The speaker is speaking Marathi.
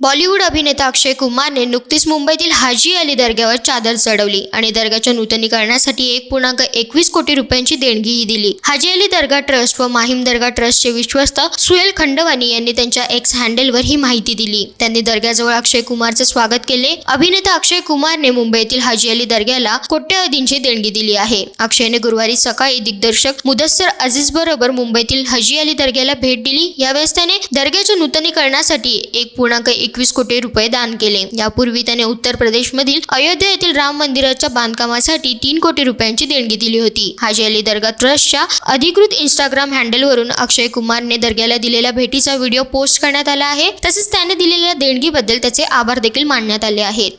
बॉलिवूड अभिनेता अक्षय कुमारने नुकतीच मुंबईतील हाजी अली दर्ग्यावर चादर चढवली आणि दर्ग्याच्या नूतनीकरणासाठी एक पूर्णांक एकवीस कोटी रुपयांची देणगीही दिली. हाजी अली दर्गा ट्रस्ट व माहीम दर्गा ट्रस्टचे विश्वस्त सुहेल खंडवानी यांनी त्यांच्या एक्स हँडलवर ही माहिती दिली. त्यांनी दर्ग्याजवळ अक्षय कुमारचे स्वागत केले. अभिनेता अक्षय कुमारने मुंबईतील हाजी अली दर्ग्याला कोट्यवधींची देणगी दिली आहे. अक्षयने गुरुवारी सकाळी दिग्दर्शक मुदस्सर अजीज बरोबर मुंबईतील हजी अली दर्ग्याला भेट दिली. यावेळेस त्याने दर्ग्याच्या नूतनीकरणासाठी एक पूर्णांक एक एकवीस कोटी रुपये दान केले. यापूर्वी त्याने उत्तर प्रदेशमधील अयोध्या येथील राम मंदिराच्या बांधकामासाठी तीन कोटी रुपयांची देणगी दिली होती. हाजी अली दर्गा ट्रस्टच्या अधिकृत इंस्टाग्राम हँडलवरून अक्षय कुमारने दर्ग्याला दिलेल्या भेटीचा व्हिडिओ पोस्ट करण्यात आला आहे. तसेच त्याने दिलेल्या देणगीबद्दल त्याचे आभार देखील मानण्यात आले आहेत.